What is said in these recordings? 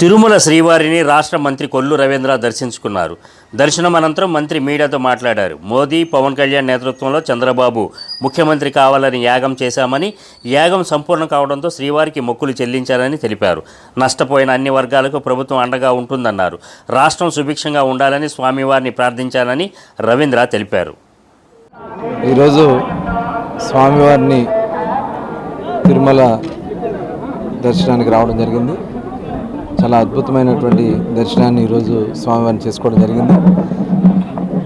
తిరుమల శ్రీవారిని రాష్ట్ర మంత్రి కొల్లు రవీంద్ర దర్శించుకున్నారు. దర్శనం అనంతరం మంత్రి మీడియాతో మాట్లాడారు. మోదీ పవన్ కళ్యాణ్ నేతృత్వంలో చంద్రబాబు ముఖ్యమంత్రి కావాలని యాగం చేశామని యాగం సంపూర్ణం కావడంతో శ్రీవారికి మొక్కులు చెల్లించారని తెలిపారు. నష్టపోయిన అన్ని వర్గాలకు ప్రభుత్వం అండగా ఉంటుందన్నారు. రాష్ట్రం సుభిక్షంగా ఉండాలని స్వామివారిని ప్రార్థించాలని రవీంద్ర తెలిపారు. ఈరోజు స్వామివారిని తిరుమల దర్శనానికి రావడం జరిగింది. చాలా అద్భుతమైనటువంటి దర్శనాన్ని ఈరోజు స్వామివారిని చేసుకోవడం జరిగింది.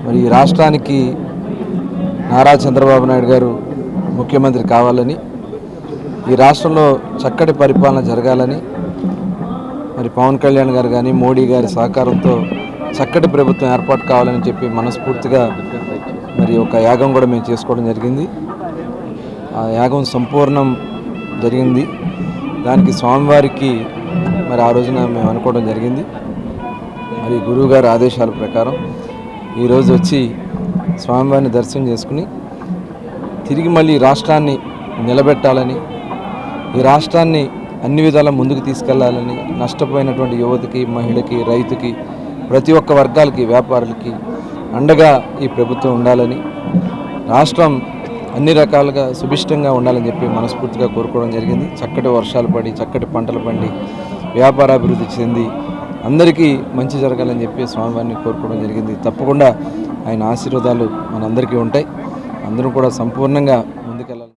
మరి ఈ రాష్ట్రానికి నారా చంద్రబాబు నాయుడు గారు ముఖ్యమంత్రి కావాలని ఈ రాష్ట్రంలో చక్కటి పరిపాలన జరగాలని మరి పవన్ కళ్యాణ్ గారు కానీ మోడీ గారి సహకారంతో చక్కటి ప్రభుత్వం ఏర్పాటు కావాలని చెప్పి మనస్ఫూర్తిగా మరి ఒక యాగం కూడా మేము చేసుకోవడం జరిగింది. ఆ యాగం సంపూర్ణం జరిగింది. దానికి స్వామివారికి మరి ఆ రోజున మేము అనుకోవడం జరిగింది. మరి గురువుగారి ఆదేశాల ప్రకారం ఈరోజు వచ్చి స్వామివారిని దర్శనం చేసుకుని తిరిగి మళ్ళీ ఈ రాష్ట్రాన్ని నిలబెట్టాలని ఈ రాష్ట్రాన్ని అన్ని విధాల ముందుకు తీసుకెళ్ళాలని నష్టపోయినటువంటి యువతకి మహిళకి రైతుకి ప్రతి ఒక్క వర్గాలకి వ్యాపారులకి అండగా ఈ ప్రభుత్వం ఉండాలని రాష్ట్రం అన్ని రకాలుగా సుభిష్టంగా ఉండాలని చెప్పి మనస్ఫూర్తిగా కోరుకోవడం జరిగింది. చక్కటి వర్షాలు పడి చక్కటి పంటలు పండి వ్యాపారాభివృద్ధి చెంది అందరికీ మంచి జరగాలని చెప్పి స్వామివారిని కోరుకోవడం జరిగింది. తప్పకుండా ఆయన ఆశీర్వాదాలు మనందరికీ ఉంటాయి. అందరూ కూడా సంపూర్ణంగా ముందుకెళ్ళాలి.